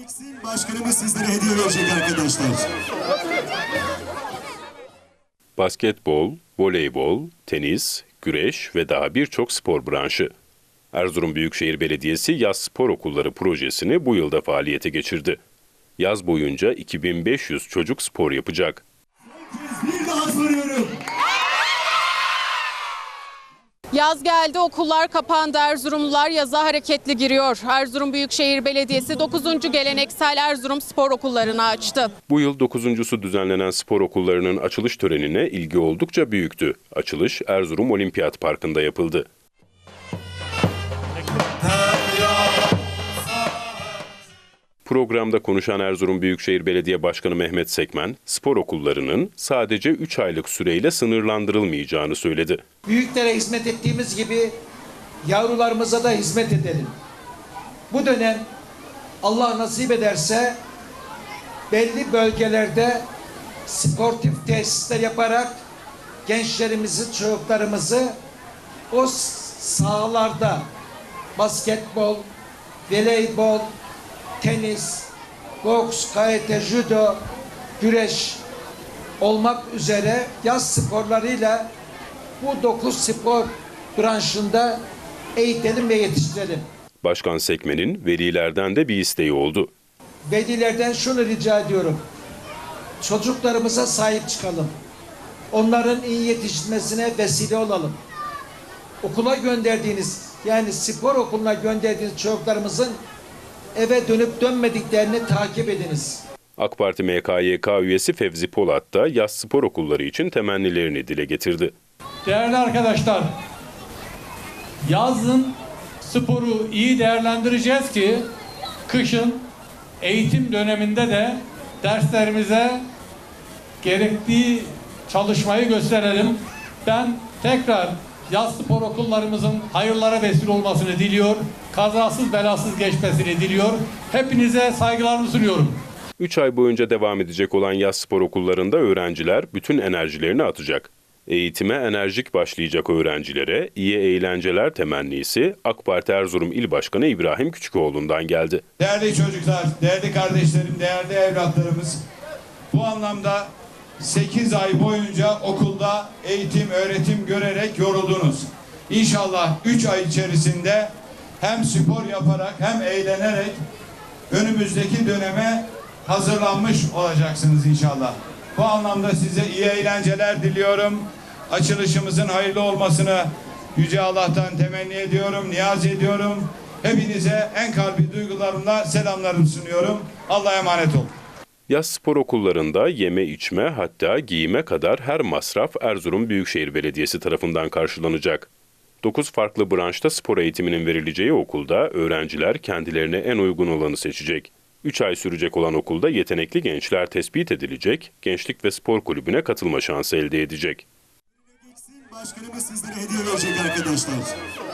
Geçsin başkanımız sizlere hediye verecek arkadaşlar. Basketbol, voleybol, tenis, güreş ve daha birçok spor branşı. Erzurum Büyükşehir Belediyesi Yaz Spor Okulları projesini bu yılda faaliyete geçirdi. Yaz boyunca 2500 çocuk spor yapacak. Bir daha soruyorum. Yaz geldi, okullar kapandı. Erzurumlular yaza hareketli giriyor. Erzurum Büyükşehir Belediyesi 9. geleneksel Erzurum Spor Okullarını açtı. Bu yıl dokuzuncusu düzenlenen spor okullarının açılış törenine ilgi oldukça büyüktü. Açılış Erzurum Olimpiyat Parkı'nda yapıldı. Programda konuşan Erzurum Büyükşehir Belediye Başkanı Mehmet Sekmen, spor okullarının sadece 3 aylık süreyle sınırlandırılmayacağını söyledi. Büyüklere hizmet ettiğimiz gibi yavrularımıza da hizmet edelim. Bu dönem Allah nasip ederse belli bölgelerde sportif tesisler yaparak gençlerimizi, çocuklarımızı o sahalarda basketbol, voleybol, tenis, boks, karate, judo, güreş olmak üzere yaz sporlarıyla bu dokuz spor branşında eğitelim ve yetiştirelim. Başkan Sekmen'in velilerden de bir isteği oldu. Velilerden şunu rica ediyorum. Çocuklarımıza sahip çıkalım. Onların iyi yetişmesine vesile olalım. Okula gönderdiğiniz yani spor okuluna gönderdiğiniz çocuklarımızın eve dönüp dönmediklerini takip ediniz. AK Parti MKYK üyesi Fevzi Polat da yaz spor okulları için temennilerini dile getirdi. Değerli arkadaşlar, yazın sporu iyi değerlendireceğiz ki kışın eğitim döneminde de derslerimize gerektiği çalışmayı gösterelim. Ben tekrar yaz spor okullarımızın hayırlara vesile olmasını diliyor. Kazasız belasız geçmesini diliyor. Hepinize saygılarımı sunuyorum. 3 ay boyunca devam edecek olan yaz spor okullarında öğrenciler bütün enerjilerini atacak. Eğitime enerjik başlayacak öğrencilere iyi eğlenceler temennisi AK Parti Erzurum İl Başkanı İbrahim Küçükoğlu'ndan geldi. Değerli çocuklar, değerli kardeşlerim, değerli evlatlarımız bu anlamda 8 ay boyunca okulda eğitim, öğretim görerek yoruldunuz. İnşallah 3 ay içerisinde hem spor yaparak hem eğlenerek önümüzdeki döneme hazırlanmış olacaksınız inşallah. Bu anlamda size iyi eğlenceler diliyorum. Açılışımızın hayırlı olmasını Yüce Allah'tan temenni ediyorum, niyaz ediyorum. Hepinize en kalbi duygularımla selamlarımı sunuyorum. Allah'a emanet olun. Yaz spor okullarında yeme içme hatta giyime kadar her masraf Erzurum Büyükşehir Belediyesi tarafından karşılanacak. 9 farklı branşta spor eğitiminin verileceği okulda öğrenciler kendilerine en uygun olanı seçecek. 3 ay sürecek olan okulda yetenekli gençler tespit edilecek, gençlik ve spor kulübüne katılma şansı elde edecek. Başkanımız sizlere hediye verecek arkadaşlar.